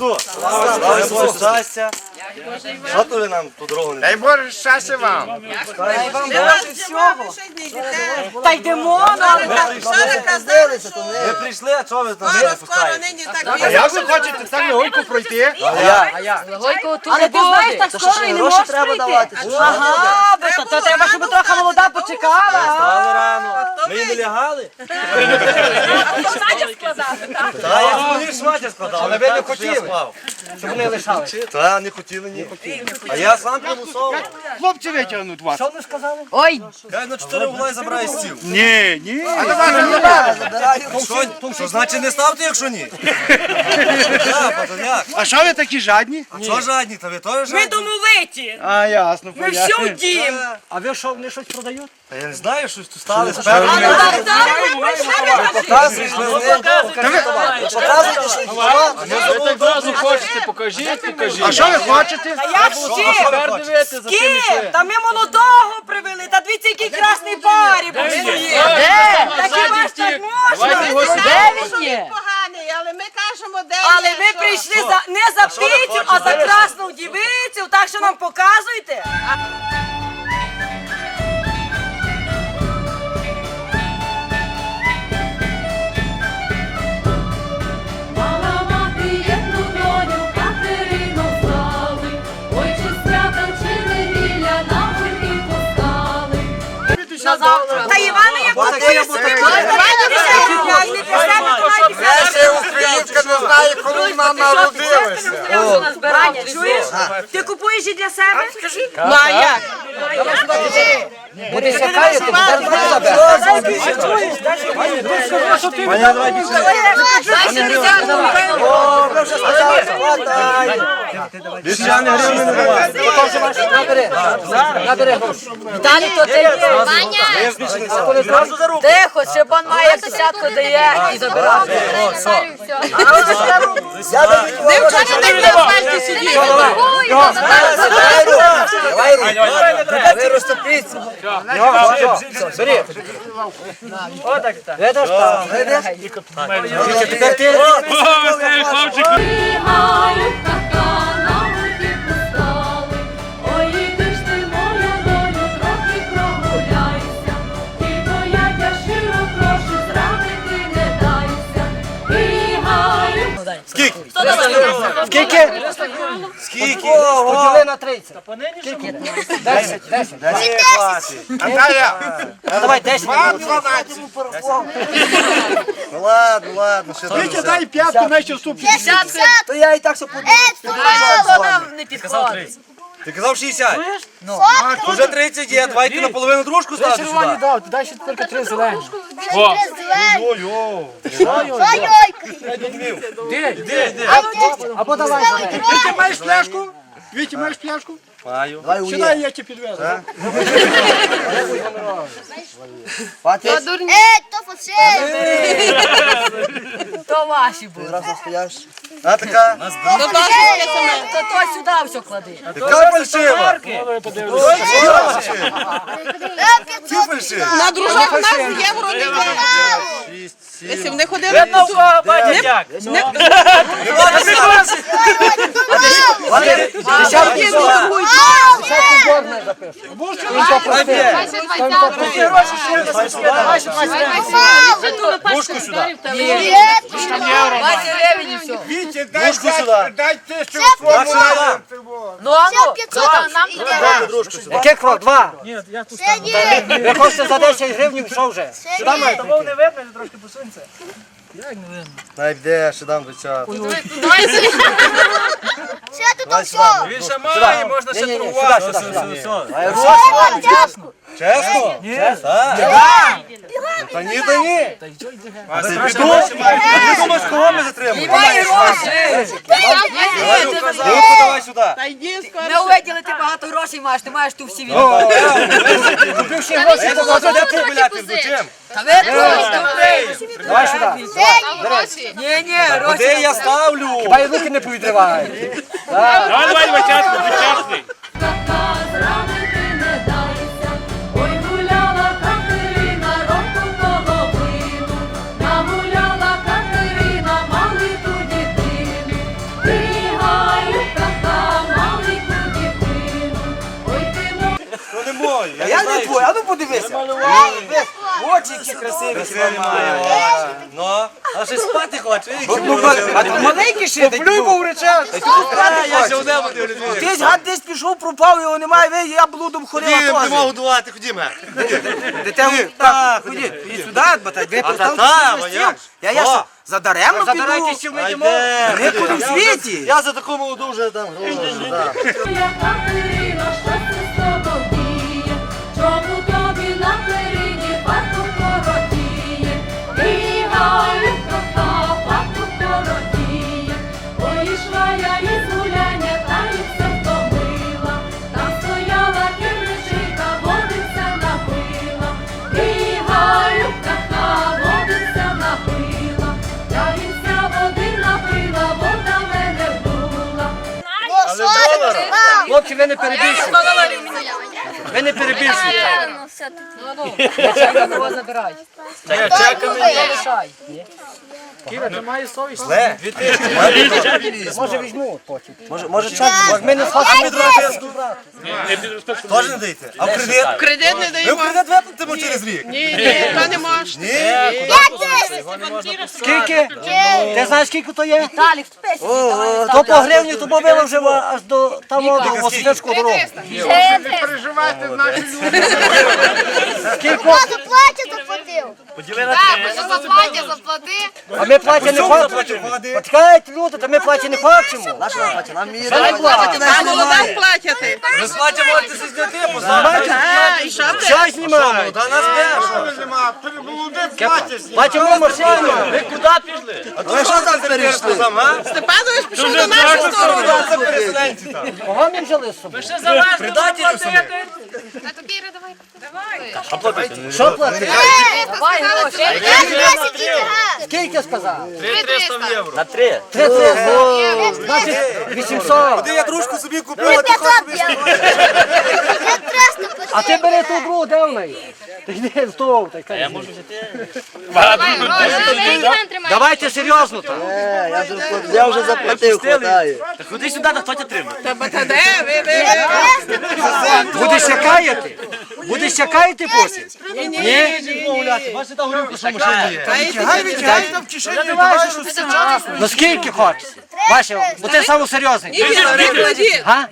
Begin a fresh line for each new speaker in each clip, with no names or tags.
Христос! Слава Ісусу щастя! Що то ви нам ту дорогу не
Дай Боже щастя вам.
Та йдемо, ну, але так.
Ви прийшли, а чого ви там не пускаєте?
А як ви хочете так легонько пройти?
Але ти знаєш, так скоро і не можеш прийти. Ага, то- треба, щоб трохи молода почекала.
Стали рано. Ми не лягали? Та я мені шматя складав.
Але ви не хотіли. Щоб вони лишали.
Та, не хотіли, ні. А я сам примусово.
Хлопці витягнуть вас. Що ми сказали?
Ой,
Я на чотири угла забираю стіл.
Ні, ні.
Що, що значить не ставте, якщо ні? А то?
А що ви такі жадні?
А що жадні? Та ви теж
ми
жадні?
домовиті.
А, ясно,
Ми все в.
А ви що, вони щось продають?
Та я не знаю, щось тут стали спереду. Показуєш, ми
Ви так зразу хочете, покажіть, покажіть.
А що ви хочете?
Як ще?
Що
Ким? Та ми молодого привели, та дивіться, який красний парі був стоїть. Та хіба ж так можна? Де він є?
поганий, але ми кажемо, де
Але
є,
ми
що.
прийшли за не за піцю, а за красну дівицю, так що нам показуйте.
Знає, коли вона на
збирання, чуєш? Ти купуєш і для себе? Ну а як?
Буде сякає, то
Маня, давай більше. Більше я не гривні не давай.
Далі то ти є. Тихо, ще пан має десятку дає і забирає.
Ви розтопіться. Бери. Отак так. Видиш так? Видиш? Тепер ти.
Бігають така,
Скільки?
Скільки?
Скільки?
Поділи на 30. Скільки? 10, 10.
Анталія!
Ну давай 10.
Ну ладно, ладно, ще
Вітя,
там.
дай п'ятку, наче суп.
То я і так все подумав. нам не підходить.
Ти казав 60? Ну. Уже 30 є, давайте наполовину дружку ставити сюди.
дав, дай ще тільки три зелені.
О,
Ой-ой.
Або давай. Вітя, маєш пляшку? Вітя, маєш пляшку?
Маю.
Сідай, я тебе підвезу.
То ваші були.
А така?
То то сюди все клади.
Яка фальшива? Ці фальшиві.
На дружок у нас євро не
Шість,
Якщо
сім.
вони ходили на
Дружку сюди.
20 гривень і все.
Вітя,
Дружку сюди.
дай тисячу
Так що не дам.
Ну а ну.
нам дружку сюди.
Який крок? Два. Ви хочете за 10 гривень, що вже? Сюди маєте видно?
Най де, ще дам 20. Давай сюди.
він ще має, можна ще торгувати.
Все, все, все. Чесно? Ні. Так. Ну, Та ні, та ні. Ти піду? Ти думаєш, кого ми затримуємо? Руку давай сюди.
Не увиділи, ти багато грошей маєш, ти маєш ту всі від.
Купивши гроші,
Я думав, де ти гуляти в чим?
Та ви троє.
давай сюди.
Ні, ні,
Куди я ставлю?
Хай руки не повідривай.
Давай, давай, вичасний, вичасний.
Я не
не твой, а ну подивися. Очі які красиві.
Має. Ну, а ще спати хоче.
А ти маленький ще? Плюй був.
Я ще подивлюсь.
Десь гад десь пішов, пропав, його немає, ви, я блудом
Ходім, ти
теж.
мав годувати, ходімо.
Дитя, так, ході, іди сюди, бо так, ви
А та та,
собі на стіл.
як?
Я, що, задаремно піду?
Забирайте, ми йдемо.
Нікуди в світі.
Я за таку молоду вже там.
Моя
ви не перебільшуйте. Ви не перебільшуйте. Чайка на вас забирай. Залишай.
Кіра, ти маєш совість?
Може візьму потім.
Може, може чат?
Може ми не схочемо.
Теж не дайте. А в кредит?
Кредит не
Ви в
даємо.
кредит виплатимо через рік?
Ні, ні, то не можна.
Скільки? Ти знаєш, скільки то є?
Віталік, спись.
То по гривні, то бавило вже аж до там до Васильського дорогу. Скільки?
Заплатя заплатив.
Заплатя, заплати.
А ми платі не хочемо. Почекайте, люди, то ми платі не хочемо.
Наша нам платять, нам її
не платять?
Там молодам платяти.
Ви сплаті можете зі зняти, поставити.
А, і що ти?
Що знімають?
Та нас теж.
Платимо машину.
Ви куди пішли? А то що там перейшли?
Степанович пішов на нашу сторону.
Це переселенці там.
Ми взяли з собою?
Предателі самі.
Що платити?
Давай, гроші.
Скільки сказав?
300 євро.
Три три. Ну, Значить, 800.
Ти я кружку собі купила, ти собі.
А ти бери ту другу, де в неї? Ти йди з того, та й кажи. Давайте серйозно так.
Я вже заплатив, хватає.
Ходи сюди, хто тебе тримає?
Та де? Ви, ви, ви.
Будеш чекаєте? Будеш чекаєте потім?
Ні, ні, ні, ні.
Бачите, та горілка, що є.
Там в кишені, давай що
Ну скільки хочеш? Бачиш, бо ти саме серйозний. Га?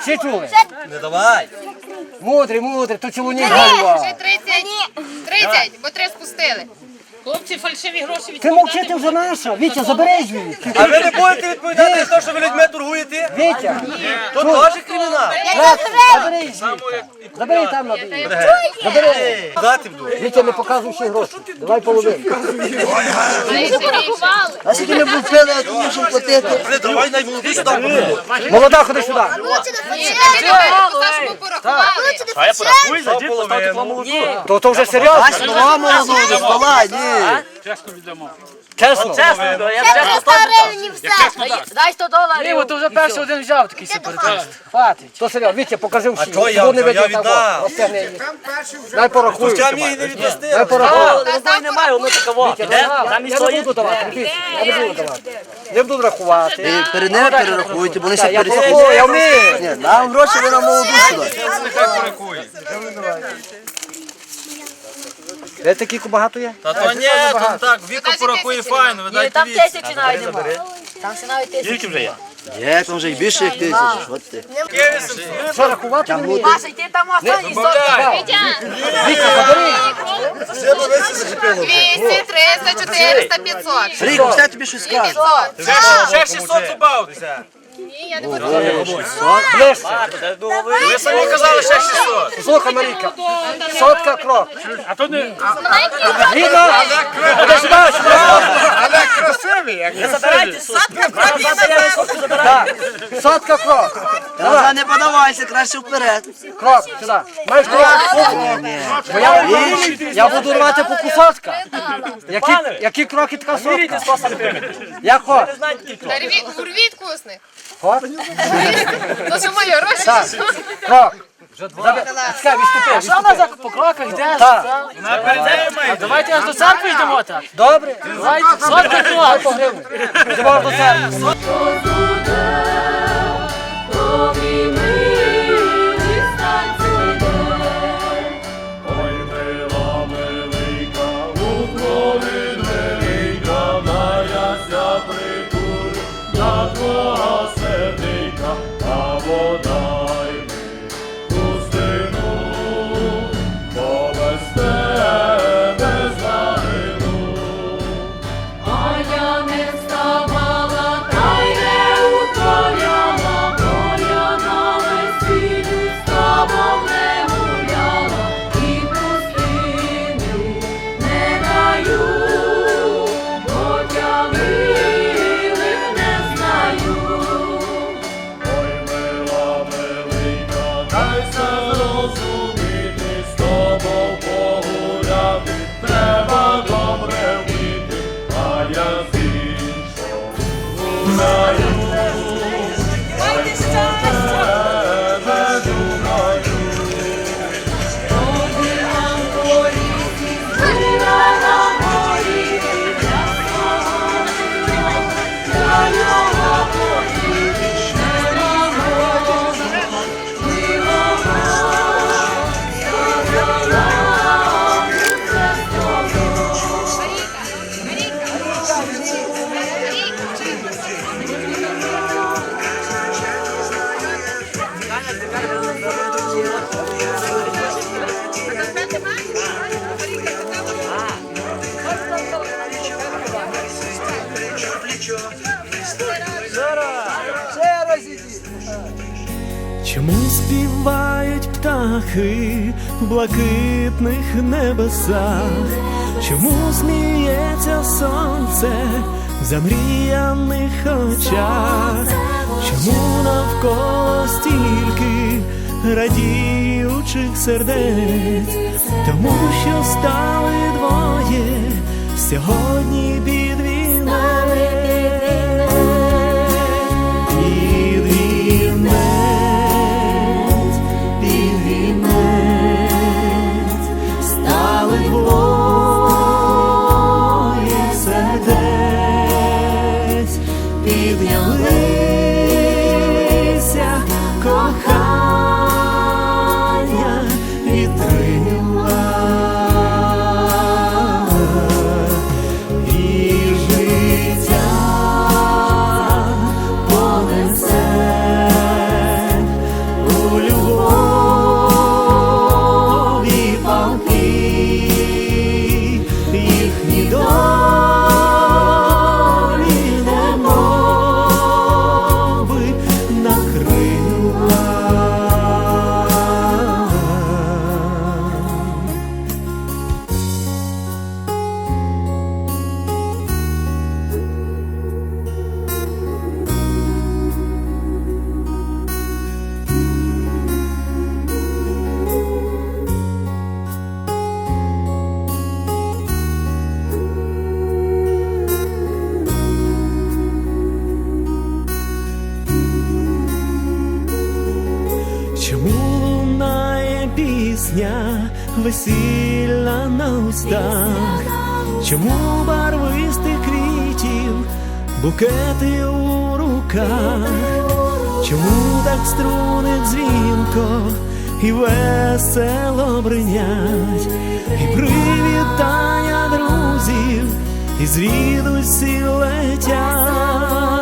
Всі чули?
Не давай.
Мудрий, мудрий, то чоловік голова.
30, 30, бо три спустили.
Хлопці, фальшиві гроші
Ти мовчи, ти вже наша. Вітя, забери звідти.
А ви не будете відповідати за те, що ви людьми торгуєте?
Вітя,
То теж кримінал.
забери звідти. Забери там на дві. Забери.
Дати буду.
Вітя, не показуй всі гроші. Давай половину.
А скільки ми був пили, а тому що платити.
Давай най сюди.
Молода, ходи сюди.
А я порахуй за половину.
То, то вже серйозно.
Нова молоду, не спала, ні.
Чесно.
Дай 100 доларів.
Ні, то вже перший один взяв такий сепаратист. Хватить. То серйозно. Вітя, покажи всі.
чого я
не
взяв? Я віддав.
Дай порахую.
Я міг не відвести.
Дай порахую.
немає, воно такого.
Вітя, я не буду давати. Я не буду давати. Не буду рахувати.
Перед ними перерахуйте, бо вони ще
Я
пересядуть.
порахую, я вмію.
Ні, нам гроші, ви нам молоду сюди.
Де такі багато є?
Та то ні, там так, Віка порахує файно, ви
Ні,
дайте
там тисячі знайдемо. Там ще навіть тисячі.
Є, там вже і більше як тисяч. От ти.
Що рахувати не буду?
Маша, йди там останній
Вітя, забери.
200, 300, 400, 500.
Рік, все тобі щось скажу.
500.
Ще 600 добавте.
Ні, я не буду.
Ближче.
Ви самі казали ще 600.
Слухай, Марійка. Сотка крок. А то не... Відно. Іди сюди, сюди. Але красивий. Не забирайте сотку. Так. Сотка крок.
Та не подавайся, краще вперед.
Крок, сюди. Маєш крок? Бо я, я буду рвати по кусочках. Які, які кроки така сотка? Як хоч?
Урвіть вкусних. То що мої Крок.
Вже два. Чекай, відступи.
Що вона за по кроках йде?
Так.
Давайте аж до церкви йдемо так.
Добре?
Давайте.
По гривні. Йдемо до церкви.
Чому співають птахи в блакитних небесах? Чому сміється сонце в замріяних очах? Чому навколо стільки радіючих сердець? Тому що стали двоє сьогодні під весільна на устах? Чому барвистих квітів букети у руках? Чому так струни дзвінко і весело бринять, і привітання друзів і звідусі летять?